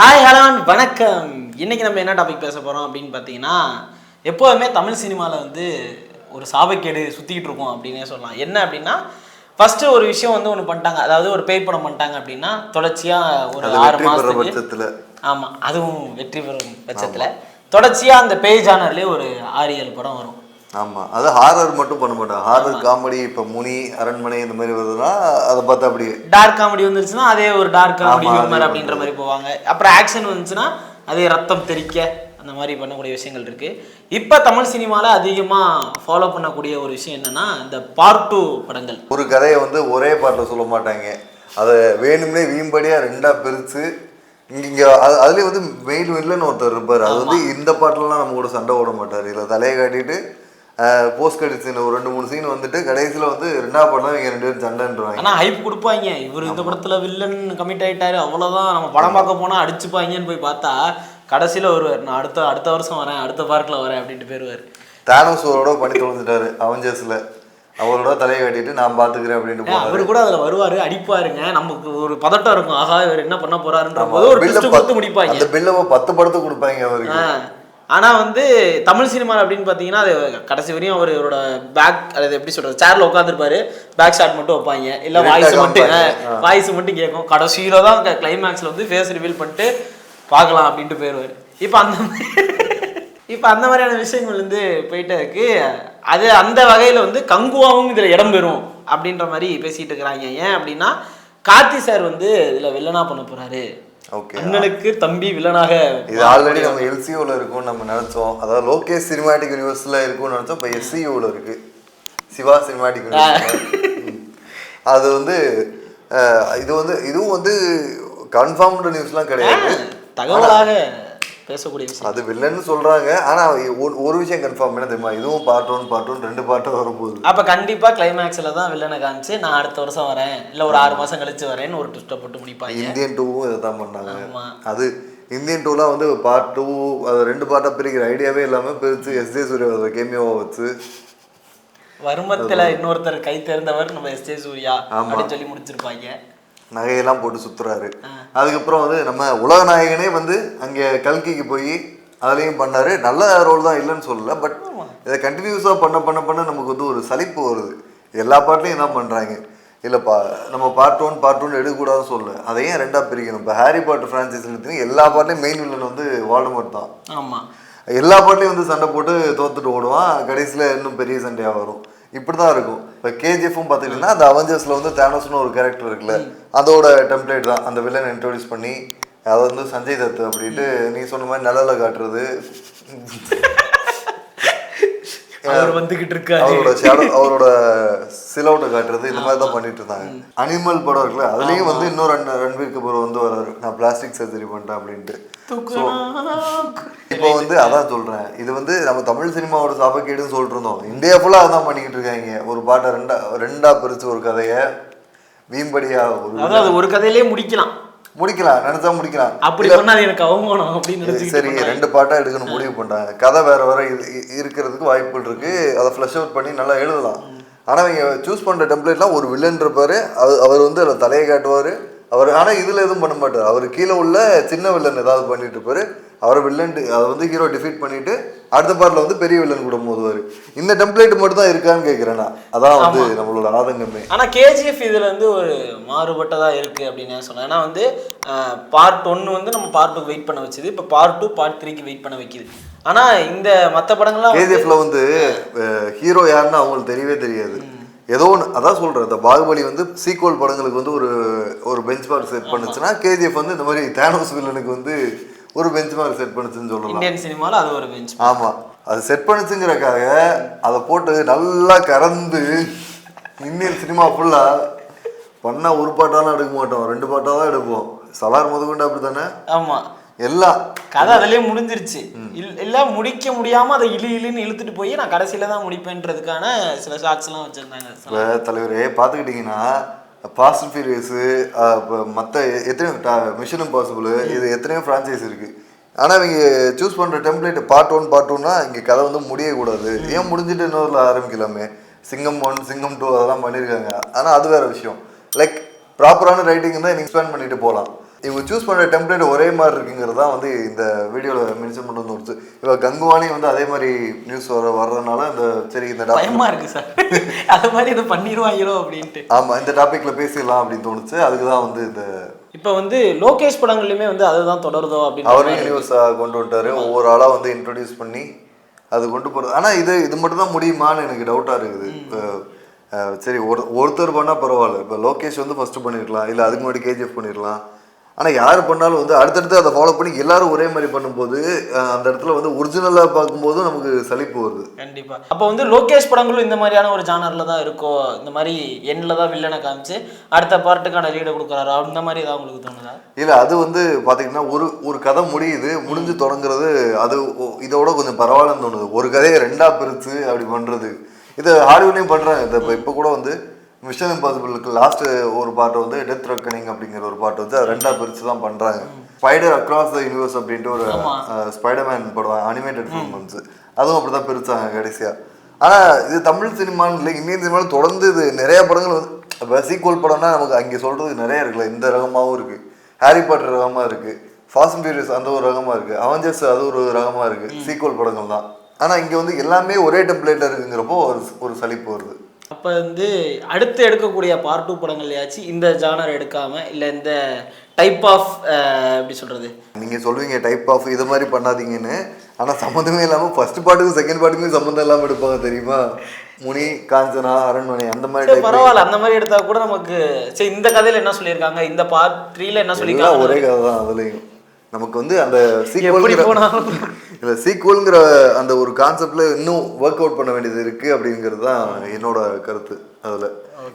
Hi hello வணக்கம். இன்னைக்கு நம்ம என்ன டாபிக் பேச போகிறோம் அப்படின்னு பார்த்தீங்கன்னா எப்போதுமே தமிழ் சினிமாவில் வந்து ஒரு சாபக்கேடு சுற்றிக்கிட்டு இருக்கோம் அப்படின்னே சொல்லலாம். என்ன அப்படின்னா ஃபஸ்ட்டு ஒரு விஷயம் வந்து ஒன்று பண்ணிட்டாங்க. அதாவது ஒரு பேய் படம் பண்ணிட்டாங்க அப்படின்னா தொடர்ச்சியாக ஒரு ஆறு மாதத்துக்கு ஆமாம் அதுவும் வெற்றி பெறும் பட்சத்தில். தொடர்ச்சியாக அந்த பேய் ஜானர்லேயே ஒரு ஆறு ஏழு படம் வரும். ஆமா. அது ஹாரர் மட்டும் பண்ண மாட்டாங்க ஹாரர் காமெடி இப்ப முனி அரண்மனை இந்த மாதிரி வருதுன்னா அதை பார்த்து அப்படியே டார்க் காமெடி வந்துருச்சுன்னா அதே ஒரு டார்க் காமெடி ஹியூமர் அப்படின்ற மாதிரி போவாங்க. அப்புறம் ஆக்ஷன் வந்துச்சுன்னா அதே ரத்தம் தெறிக்க அந்த மாதிரி பண்ணக்கூடிய விஷயங்கள் இருக்கு. இப்போ தமிழ் சினிமாவில் அதிகமாக ஃபாலோ பண்ணக்கூடிய ஒரு விஷயம் என்னன்னா இந்த பார்ட் டூ படங்கள். ஒரு கதையை வந்து ஒரே பாட்டில் சொல்ல மாட்டாங்க. அதை வேணும்னே வீம்படியா ரெண்டா பிரிச்சு இங்க அது- அதுலயே வந்து மெயின் வில்லன் ஒருத்தர் இருப்பார். அது வந்து இந்த பாட்டுலலாம் நம்ம கூட சண்டை ஓட மாட்டார். இல்லை தலையை காட்டிட்டு போஸ்ட் கடிட் சீன் ஒரு ரெண்டு மூணு சீன் வந்துட்டு கடைசியில் வந்து ரெண்டாவது படம் இவங்க ரெண்டு பேரும் சண்டைன்றாங்க ஆனால் ஹைப் கொடுப்பாங்க. இவர் இந்த படத்தில் வில்லன் கமிட் ஆயிட்டாரு அவ்வளோதான் நம்ம படம் பார்க்க போனால் அடிச்சுப்பாங்கன்னு போய் பார்த்தா கடைசியில் வருவார். நான் அடுத்த அடுத்த வருஷம் வரேன் அடுத்த பார்க்கில் வரேன் அப்படின்ட்டு போயிருவார். தானோஸோட பண்ணி தொலைஞ்சிட்டாரு அவெஞ்சர்ஸ்ல அவரோட தலையை காட்டிட்டு நான் பாத்துக்கிறேன் அப்படின்ட்டு போனாரு. அவர் கூட அதில் வருவார் அடிப்பாருங்க. நமக்கு ஒரு பதட்டம் இருக்கும். ஆஹா இவர் என்ன பண்ண போறாருன்ற போது ஒரு பில்ல கொடுத்து முடிப்பாங்க. அந்த பில்ல பத்து படத்தை கொடுப்பாங்க அவருக்கு. ஆ. ஆனா வந்து தமிழ் சினிமா அப்படின்னு பார்த்தீங்கன்னா அது கடைசி வரையும் அவர் இவரோட பேக் அது எப்படி சொல்றது சேர்ல உட்காந்துருப்பாரு பேக் ஷாட் மட்டும் வைப்பாங்க. இல்ல வாய்ஸ் மட்டும். வாய்ஸ் மட்டும் கேட்கும் கடைசியில தான் கிளைமேக்ஸ்ல வந்து ஃபேஸ் ரிவீல் பண்ணிட்டு பார்க்கலாம் அப்படின்ட்டு போயிடுவாரு இப்போ அந்த இப்போ அந்த மாதிரியான விஷயங்கள் வந்து போயிட்டே இருக்கு அது அந்த வகையில வந்து கங்குவாவும் இதுல இடம் பெறும் அப்படின்ற மாதிரி பேசிட்டு இருக்கிறாங்க. ஏன் அப்படின்னா கார்த்தி சார் வந்து இதுல வில்லனா பண்ண போறாரு. ஓகே அண்ணனுக்கு தம்பி வில்லனாக இது ஆல்ரெடி நம்ம எல்சிஓல இருக்கும்னு நம்ம நினைச்சோம். அதாவது லோகேஷ் சினிமாட்டிக் யூனிவர்ஸ்ல இருக்கும்னு நினைச்சோம். இப்போ எஸ்சிஓல இருக்கு. சிவா சினிமாட்டிக் அது வந்து இது வந்து இதுவும் வந்து கன்ஃபார்ம்டு நியூஸ்லாம் கிடையாது. தகவலாக. பேசக்கூடிய விஷயம். அது வில்லன்னு சொல்றாங்க. ஆனா ஒரு- விஷயம் கன்ஃபார்ம் என்ன தெரியுமா? இதுவும் பார்ட் ஒன் பார்ட் ஒன் ரெண்டு பார்ட்டும் வரப்போகுது அப்ப கண்டிப்பா கிளைமேக்ஸ்ல தான் வில்லனை காமிச்சு நான் அடுத்த வருஷம் வரேன். இல்ல ஒரு ஆறு மாசம் கழிச்சு வரேன்னு ஒரு ட்விஸ்ட்டை போட்டு முடிப்பாங்க. இந்தியன் டூவும் இதை தான் பண்ணாங்க. அது இந்தியன் டூலாம் வந்து பார்ட் டூ அது ரெண்டு பார்ட்டாக பிரிக்கிற ஐடியாவே இல்லாமல் பிரித்து எஸ் ஜே சூர்யா கேமியோவை வச்சு. வருமத்துல இன்னொருத்தர் கை தேர்ந்தவர் நம்ம எஸ் ஜே சூர்யா அப்படின்னு சொல்லி முடிச்சிருப்பாங்க. நகையெல்லாம் போட்டு சுத்துறாரு. அதுக்கப்புறம் வந்து நம்ம உலக நாயகனே வந்து அங்கே கல்கிக்கு போய் அதுலேயும் பண்ணாரு. நல்ல ரோல் தான் இல்லைன்னு சொல்லல பட் இதை கண்டினியூஸாக பண்ண பண்ண பண்ண நமக்கு வந்து ஒரு சலிப்பு வருது. எல்லா பாட்லையும் தான் பண்ணுறாங்க இல்லைப்பா நம்ம பார்ட் ஒன் பார்ட் ஒன் எடுக்கக்கூடாதுன்னு சொல்லல. அதை ஏன் ரெண்டாக பிரிக்கணும்? இப்போ ஹாரி பாட்டர் ஃப்ரான்ச்சைஸில் எடுத்தீங்கன்னா எல்லா பாட்லையும் மெயின் வில்லன் வந்து வால்டமோட் தான். ஆமா. எல்லா பாட்லையும் வந்து சண்டை போட்டு தோத்துட்டு ஓடுவான். கடைசியில் இன்னும் பெரிய சண்டையாக வரும். இப்படி தான் இருக்கும். இப்போ கேஜிஎஃப்பும் பார்த்துக்கிட்டிங்கன்னா அந்த அவெஞ்சர்ஸில் வந்து தேனோஸ்னு ஒரு கேரக்டர் இருக்குல்ல அதோட டெம்ப்ளேட் தான். அந்த வில்லன் இன்ட்ரோடியூஸ் பண்ணி அதை வந்து சஞ்சய் தத் அப்படின்ட்டு நீ சொன்ன மாதிரி நிழல காட்டுறது. அவர் வந்துகிட்டு இருக்காரு. அவரோட ஷேடோ அவரோட சிலவுட்டை காட்டுறது இந்த மாதிரி தான் பண்ணிட்டு இருந்தாங்க. அனிமல் படம் இருக்குல்ல அதுலேயும் வந்து இன்னொரு ரன் ரன்வீர் கபூர் வந்து வராரு. நான் பிளாஸ்டிக் சர்ஜரி பண்ணிட்டேன் அப்படின்ட்டு. இப்போ வந்து அதான் சொல்றேன். இது வந்து நம்ம தமிழ் சினிமாவோட சாபக்கேடுன்னு சொல்லிட்டு இருந்தோம். இந்தியா ஃபுல்லா அதான் பண்ணிக்கிட்டு இருக்காங்க. ஒரு பாட்டை ரெண்டா ரெண்டா பிரிச்சு ஒரு கதையை வீம்படியா ஒரு அதாவது ஒரு கதையிலேயே முடிக்கலாம். முடிக்கலாம் நினைச்சா முடிக்கலாம். அப்படி அது எனக்கு அவமானம் அப்படின்னு சரி. ரெண்டு பாட்டா எடுக்கணும் முடிவு பண்ணிட்டாங்க கதை வேற வேற இருக்கிறதுக்கு வாய்ப்புகள் இருக்கு. அதை ஃப்ளஷ் அவுட் பண்ணி நல்லா எழுதலாம். ஆனா அவங்க சூஸ் பண்ற டெம்ப்ளேட்லாம் ஒரு வில்லன் இருப்பாரு. அவர் அவர் வந்து அதில் தலையை காட்டுவாரு. அவர் ஆனா இதுல எதுவும் பண்ண மாட்டார். அவர் கீழே உள்ள சின்ன வில்லன் ஏதாவது பண்ணிட்டு இருப்பாரு. அவர் வில்லன் அதை வந்து ஹீரோ டிஃபீட் பண்ணிட்டு அடுத்த பார்ட்ல வந்து பெரிய வில்லன் கூட மோதுவாரு. இந்த டெம்ப்ளேட் மட்டும் தான் இருக்கான்னு கேட்கிறேன் நான். அதான் வந்து நம்மளோட ஆதங்கமே. ஆனா கேஜிஎஃப் இதுல வந்து ஒரு மாறுபட்டதா இருக்கு அப்படின்னு சொன்னேன். ஏன்னா வந்து பார்ட் ஒன்னு வந்து நம்ம பார்ட் டூ வெயிட் பண்ண வச்சது. இப்போ பார்ட் டூ பார்ட் த்ரீக்கு வெயிட் பண்ண வைக்குது. ஆனா இந்த மத்த படங்கள்லாம் கேஜிஎஃப்ல வந்து ஹீரோ யாருன்னு அவங்களுக்கு தெரியவே தெரியாது. ஏதோ ஒன்று அதான் சொல்றேன் இந்த பாகுபலி வந்து சீக்வல் படங்களுக்கு வந்து ஒரு ஒரு பெஞ்ச் மார்க் செட் பண்ணுச்சுன்னா கேஜிஎஃப் வந்து இந்த மாதிரி தேனோஸ் வில்லனுக்கு வந்து ஒரு பெஞ்ச் மார்க் செட் பண்ணுச்சுன்னு சொல்லலாம். இந்தியன் சினிமால அது ஒரு பெஞ்ச் ஆமா. அது செட் பண்ணுச்சுங்கிறக்காக அதை போட்டு நல்லா கறந்து இந்தியன் சினிமா ஃபுல்லா பண்ணா ஒரு பாட்டாலாம் எடுக்க மாட்டோம். ரெண்டு பாட்டா தான் எடுப்போம். சலார் முதற்கொண்டு அப்படி தானே ஆமா. எல்லாம் கதை அதுலயே முடிஞ்சிருச்சு. இல் இல்ல முடிக்க முடியாம அதை இழு இழுன்னு இழுத்துட்டு போய் நான் கடைசியில தான் முடிப்பேன்றதுக்கான சில ஷார்ட்ஸ் எல்லாம் வச்சிருந்தாங்க. தலைவரே பார்த்துக்கிட்டிங்கன்னா ஃபாஸ்ட் அண்ட் ஃபியூரியஸு மற்ற எத்தனையோ மிஷன் இம்பாசிபிள் இது எத்தனையோ ஃப்ரான்ச்சைஸ் இருக்குது ஆனால் இவங்க சூஸ் பண்ணுற டெம்ப்ளேட் பார்ட் ஒன் பார்ட் ஒன்னா இங்கே கதை வந்து முடியக்கூடாது ஏன் முடிஞ்சிட்டு இன்னொருல ஆரம்பிக்கலாமே? சிங்கம் ஒன் சிங்கம் டூ அதெல்லாம் பண்ணியிருக்காங்க ஆனால் அது வேற விஷயம். லைக் ப்ராப்பரான ரைட்டிங் தான் எக்ஸ்பேண்ட் பண்ணிட்டு போகலாம் இவங்க சூஸ் பண்ணுற டெம்ப்ளேட் ஒரே மாதிரி இருக்குங்கிறது தான் வந்து இந்த வீடியோவில் மென்ஷன் பண்ண வந்து இப்போ கங்குவானி வந்து அதே மாதிரி நியூஸ் வர வர்றதுனால இந்த சரி இந்த டாபிக் பயமா இருக்கு சார். அது மாதிரி இதை பண்ணிடுவாங்களோ அப்படின்ட்டு. ஆமாம் இந்த டாப்பிக்கில் பேசிடலாம் அப்படின்னு தோணுச்சு. அதுக்கு தான் வந்து இந்த இப்போ வந்து லோகேஷ் படங்கள்லையுமே வந்து அதுதான் தொடருதோ அப்படின்னு அவரையும் நியூஸாக கொண்டு வந்துட்டாரு. ஒவ்வொரு ஆளாக வந்து இன்ட்ரடியூஸ் பண்ணி அது கொண்டு போகிறது ஆனால் இது இது மட்டும் தான் முடியுமான்னு எனக்கு டவுட்டாக இருக்குது. இப்போ சரி ஒரு ஒருத்தர் பண்ணால் பரவாயில்ல. இப்போ லோகேஷ் வந்து ஃபஸ்ட்டு பண்ணியிருக்கலாம் இல்லை அதுக்கு முன்னாடி கேஜிஎஃப் பண்ணிடலாம் ஆனால் யார் பண்ணாலும் வந்து அடுத்தடுத்து அதை ஃபாலோ பண்ணி எல்லாரும் ஒரே மாதிரி பண்ணும்போது அந்த இடத்துல வந்து ஒரிஜினலாக பார்க்கும்போது நமக்கு சலிப்பு வருது. கண்டிப்பா. அப்போ வந்து லோகேஷ் படங்களும் இந்த மாதிரியான ஒரு ஜானர்ல தான் இருக்கோ இந்த மாதிரி எண்ணில் தான் வில்லனை காமிச்சு அடுத்த பார்ட்டுக்கான லீடை கொடுக்குறாரு அந்த மாதிரி ஏதாவது உங்களுக்கு தோணுதா? இல்லை அது வந்து பார்த்தீங்கன்னா ஒரு ஒரு கதை முடியுது முடிஞ்சு தொடங்குறது அது இதோட கொஞ்சம் பரவாயில்லன்னு தோணுது. ஒரு கதையை ரெண்டா பிரித்து அப்படி பண்ணுறது இது ஹாலிவுட்லேயும் பண்ணுறாங்க இப்போ இப்போ கூட வந்து மிஷன் இம்பாசிபிளுக்கு லாஸ்ட் ஒரு பாட்டு வந்து டெத் ரெக்கனிங் அப்படிங்கிற ஒரு பாட்டு வந்து ரெண்டா பிரித்து தான் பண்ணுறாங்க ஸ்பைடர் அக்ராஸ் த யூனிவர்ஸ் அப்படின்ட்டு ஒரு ஸ்பைடர்மேன் படம் அனிமேட்டட் ஃபிலிம் வந்துச்சு அதுவும் அப்படி தான் பிரித்தாங்க கடைசியாக ஆனால் இது தமிழ் சினிமான்னு இல்லை இந்தியன் சினிமாவில் தொடர்ந்து இது நிறைய படங்கள் வந்து இப்போ சீக்வல் படம்னா நமக்கு அங்கே சொல்கிறது நிறைய இருக்குல்ல இந்த ரகமாகவும் இருக்குது ஹாரி பாட்டர் ரகமாக இருக்குது ஃபாஸ்ட் அண்ட் ஃபியூரியஸ் அந்த ஒரு ரகமாக இருக்குது அவெஞ்சர்ஸ் அது ஒரு ரகமாக இருக்குது சீக்வல் படங்கள் தான் ஆனால் இங்கே வந்து எல்லாமே ஒரே டெம்ப்ளேட்டில் இருக்குங்கிறப்போ ஒரு ஒரு சலிப்பு வருது. அப்போ வந்து அடுத்து எடுக்கக்கூடிய பார்ட் டூ படங்கள்லையாச்சும் இந்த ஜானர் எடுக்காம இல்லை இந்த டைப் ஆஃப் எப்படி சொல்றது? நீங்கள் சொல்லுவீங்க டைப் ஆஃப் இது மாதிரி பண்ணாதீங்கன்னு. ஆனால் சம்மந்தமே இல்லாமல் ஃபர்ஸ்ட் பாட்டுக்கும் செகண்ட் பாட்டுக்கும் சம்மந்தம் இல்லாமல் எடுப்பாங்க தெரியுமா? முனி காஞ்சனா அரண்மனை அந்த மாதிரி பரவாயில்ல அந்த மாதிரி எடுத்தா கூட நமக்கு சரி இந்த கதையில என்ன சொல்லியிருக்காங்க? இந்த பார்ட் த்ரீல என்ன சொல்லியிருக்காங்க ஒரே கதை தான் அதுலேயும். நமக்கு வந்து அந்த சீக்வல் இல்லை சீக்வல்ங்கிற அந்த ஒரு கான்செப்ட்ல இன்னும் ஒர்க் அவுட் பண்ண வேண்டியது இருக்கு அப்படிங்கிறது தான் என்னோட கருத்து அதில்.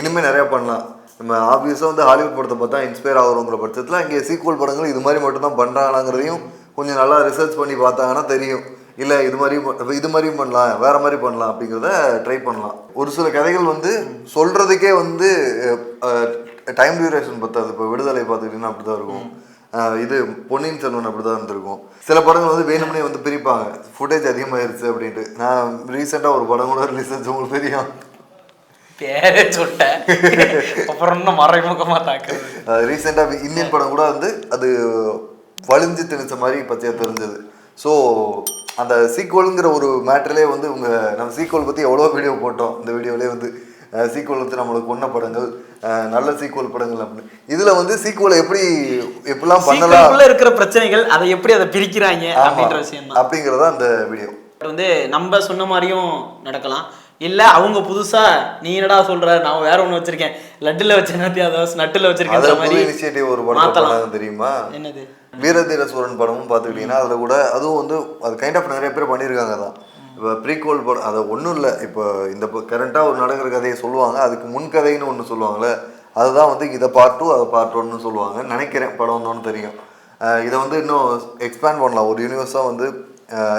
இனிமே நிறைய பண்ணலாம். நம்ம ஆப்வியஸாக வந்து ஹாலிவுட் படத்தை பார்த்தா இன்ஸ்பயர் ஆகிறோங்கிற பட்சத்தில் இங்கே சீக்வல் படங்கள் இது மாதிரி மட்டும் தான் பண்ணுறாங்கங்கிறதையும் கொஞ்சம் நல்லா ரிசர்ச் பண்ணி பார்த்தாங்கன்னா தெரியும். இல்லை இது மாதிரியும் இது மாதிரியும் பண்ணலாம் வேற மாதிரி பண்ணலாம் அப்படிங்கிறத ட்ரை பண்ணலாம். ஒரு சில கதைகள் வந்து சொல்றதுக்கே வந்து டைம் டியூரேஷன் பத்தாது. இப்போ விடுதலை பார்த்துக்கிட்டிங்கன்னா அப்படி தான் இருக்கும் இது பொன்னியின் செல்வன் அப்படி தான் இருந்திருக்கும். சில படங்கள் வந்து வேணும்னே வந்து பிரிப்பாங்க. ஃபுட்டேஜ் அதிகமாயிருச்சு அப்படின்ட்டு. நான் ரீசெண்டாக ஒரு படம் கூட ரிலீஸ் ஆச்சு உங்களுக்கு தெரியும். பேரே சொல்லிட்டேன் அப்புறம் இன்னும் மறைமுகமா தாக்குறது. ரீசெண்டாக இந்தியன் படம் கூட வந்து அது வலிஞ்சு திணிச்ச மாதிரி பச்சையாக தெரிஞ்சது. ஸோ அந்த சீக்வலுங்கிற ஒரு மேட்டர்லேயே வந்து உங்க நம்ம சீக்வல் பற்றி எவ்வளோ வீடியோ போட்டோம். இந்த வீடியோலேயே வந்து சீக்வல் வந்து நம்மளுக்கு கொன்ன படங்கள் நல்ல சீக்வல் படங்கள் அப்படின்னு. இதில் வந்து சீக்வலை எப்படி எப்படிலாம் பண்ணலாம்? இருக்கிற பிரச்சனைகள் அதை எப்படி அதை பிரிக்கிறாங்க. அப்படின்ற விஷயம் அப்படிங்கிறதா அந்த வீடியோ வந்து நம்ம சொன்ன மாதிரியும் நடக்கலாம். இல்ல அவங்க புதுசா நீ என்னடா சொல்ற நான் வேற ஒண்ணு வச்சிருக்கேன். லட்டுல வச்ச அதாவது நட்டுல வச்சிருக்கேன் மாதிரி இனிஷியேட்டிவ் ஒரு படம் தெரியுமா? என்னது? வீரதீர சூரன் படமும் பார்த்துக்கிட்டிங்கன்னா அதில் கூட அதுவும் வந்து அது கைண்ட் ஆஃப் நிறைய பேர் பண்ணியிருக்காங்க தான் இப்போ ப்ரீக்வல் படம் அது ஒன்றும் இல்லை. இப்போ இந்த கரண்ட்டாக ஒரு நடக்கிற கதையை சொல்லுவாங்க. அதுக்கு முன் கதைன்னு ஒன்று சொல்லுவாங்கள்ல அதுதான் வந்து இதை பார்ட் டூ அதை பார்ட் ஒன்னு சொல்லுவாங்க. நினைக்கிறேன் படம் வந்தோன்னு தெரியும். இதை வந்து இன்னும் எக்ஸ்பேண்ட் பண்ணலாம். ஒரு யூனிவர்ஸாக வந்து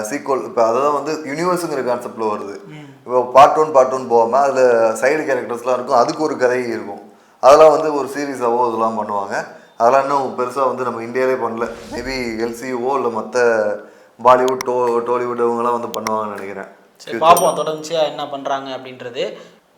சீக்வல் இப்போ அதுதான் வந்து யூனிவர்ஸுங்கிற கான்செப்டில் வருது. இப்போ பார்ட் ஒன் பார்ட் ஒன் போகாமல் அதில் சைடு கேரக்டர்ஸ்லாம் இருக்கும். அதுக்கு ஒரு கதை இருக்கும். அதெல்லாம் வந்து ஒரு சீரீஸாவோ இதெல்லாம் பண்ணுவாங்க. அதெல்லாம் இன்னும் பெருசாக வந்து நம்ம இந்தியாவிலே பண்ணல. மேபி எல்சிஓ இல்லை மற்ற பாலிவுட் டோ டோலிவுட் இவங்கெல்லாம் வந்து பண்ணுவாங்கன்னு நினைக்கிறேன். சரி பார்ப்போம் தொடர்ச்சியாக என்ன பண்றாங்க அப்படின்றது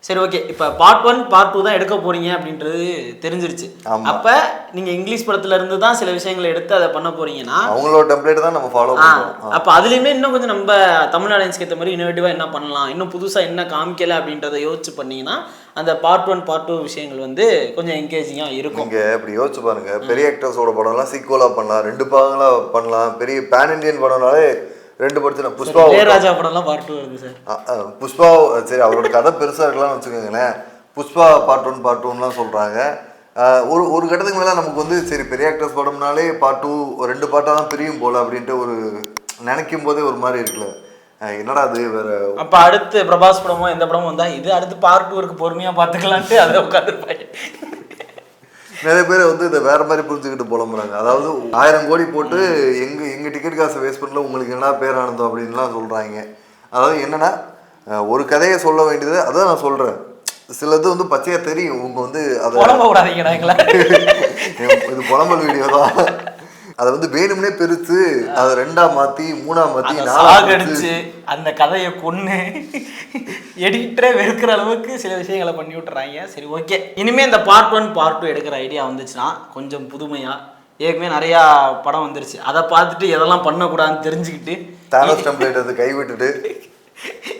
சரி ஓகே இப்போ பார்ட் ஒன் பார்ட் டூ தான் எடுக்க போறீங்க அப்படின்றது தெரிஞ்சிருச்சு. அப்ப நீங்க இங்கிலீஷ் படத்துல இருந்து தான் சில விஷயங்களை எடுத்து அதை பண்ண போறீங்கன்னா அவங்களோட டெம்ப்ளேட் தான் நம்ம ஃபாலோ ஆ, பண்ணுறோம் அப்ப அதுலயுமே இன்னும் கொஞ்சம் நம்ம தமிழ் ஆடியன்ஸ்க்கு ஏற்ற மாதிரி இன்னோவேட்டிவா என்ன பண்ணலாம் இன்னும் புதுசா என்ன காமிக்கல அப்படின்றத யோசிச்சு பண்ணீங்கன்னா அந்த பார்ட் ஒன் பார்ட் டூ விஷயங்கள் வந்து கொஞ்சம் என்கேஜிங்கா இருக்கும். நீங்க இப்படி யோசிச்சு பாருங்க. பெரிய ஆக்டர்ஸோட படம்லாம் சீக்குவலாக பண்ணலாம் ரெண்டு பாகங்களா பண்ணலாம். பெரிய பேன் இண்டியன் படம்னாலே ரெண்டு படத்துல புஷ்பா இளையராஜா படம்லாம் பார்ட் டூ வருது சார். புஷ்பா சரி அவரோட கதை பெருசா இருக்கலாம்னு வச்சுக்கோங்களேன். புஷ்பா பார்ட் ஒன் பார்ட் டூன்லாம் சொல்றாங்க. அஹ், ஒரு ஒரு கட்டத்துக்கு மேலே நமக்கு வந்து சரி பெரிய ஆக்டர்ஸ் படம்னாலே பார்ட் டூ ரெண்டு பார்ட்டாக தான் பிரியும் போல அப்படின்ட்டு ஒரு நினைக்கும் போதே ஒரு மாதிரி இருக்குல்ல. என்னடா அது வேற அப்ப அடுத்து பிரபாஸ் படமோ எந்த படமும் வந்தா இது அடுத்து பார்ட் டூ இருக்கு பொறுமையா பாத்துக்கலான்ட்டு அதை உட்காந்துருப்பாங்க நிறைய பேர் வந்து இதை வேற மாதிரி புரிஞ்சுக்கிட்டு புலம்புறாங்க. அதாவது ஆயிரம் கோடி போட்டு எங்க எங்க டிக்கெட் காசை வேஸ்ட் பண்ணல உங்களுக்கு என்ன பேரானந்தம் அப்படின்லாம் சொல்றாங்க. அதாவது என்னன்னா ஒரு கதையை சொல்ல வேண்டியது அதான் நான் சொல்றேன். சிலது வந்து பச்சையா தெரியும். உங்க வந்து அதை இது புலம்பல் வீடியோ தான். அதை வந்து வேணும்னே பெருசு அதை ரெண்டா மாத்தி மூணா மாத்தி சாகடிச்சு அந்த கதையை கொன்னு எடிட்டரே வெறுக்கிற அளவுக்கு சில விஷயங்களை பண்ணி விட்டுறாங்க. சரி ஓகே இனிமே இந்த பார்ட் ஒன் பார்ட் டூ எடுக்கிற ஐடியா வந்துச்சுன்னா கொஞ்சம் புதுமையா ஏற்கனவே நிறையா படம் வந்துருச்சு. அதை பார்த்துட்டு எதெல்லாம் பண்ணக்கூடாதுன்னு தெரிஞ்சுக்கிட்டு கைவிட்டுட்டு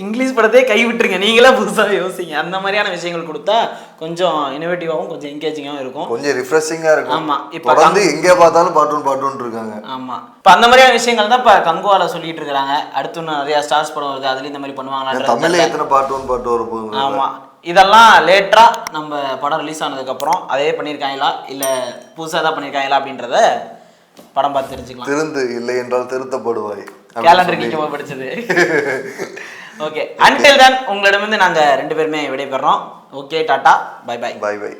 இங்கிலீஷ் படத்தையே கை விட்டுருங்க. நீங்களே புதுசாக யோசிங்க. அந்த மாதிரியான விஷயங்கள் கொடுத்தா கொஞ்சம் இனோவேட்டிவாகவும் கொஞ்சம் என்கேஜிங்காகவும் இருக்கும். கொஞ்சம் ரிஃப்ரெஷிங்கா இருக்கும். ஆமா, இப்ப தொடர்ந்து எங்கே பார்த்தாலும் பாட்டூன் பாட்டூன் இருக்காங்க. ஆமா. இப்போ அந்த மாதிரியான விஷயங்கள் தான் இப்போ கங்குவால சொல்லிட்டு இருக்காங்க. அடுத்து நிறைய ஸ்டார்ஸ் படம் வருது. அதுலயும் இந்த மாதிரி பண்ணுவாங்களா தமிழ்ல எத்தனை பாட்டூன் பாட்டு வர போகுது? ஆமா. இதெல்லாம் லேட்டரா நம்ம படம் ரிலீஸ் ஆனதுக்கு அப்புறம் அதே பண்ணியிருக்காங்களா இல்ல புதுசா தான் பண்ணியிருக்காங்களா அப்படின்றத படம் பார்த்து தெரிஞ்சுக்கலாம். திருந்து இல்லை என்றால் திருத்தப்படுவாய். கேலண்டர் கிளிக்கும் போது படிச்சது. ஓகே அன்டில் தான் உங்களிடமிருந்து நாங்கள் ரெண்டு பேருமே விடைபெறோம் okay tata. Bye bye bye bye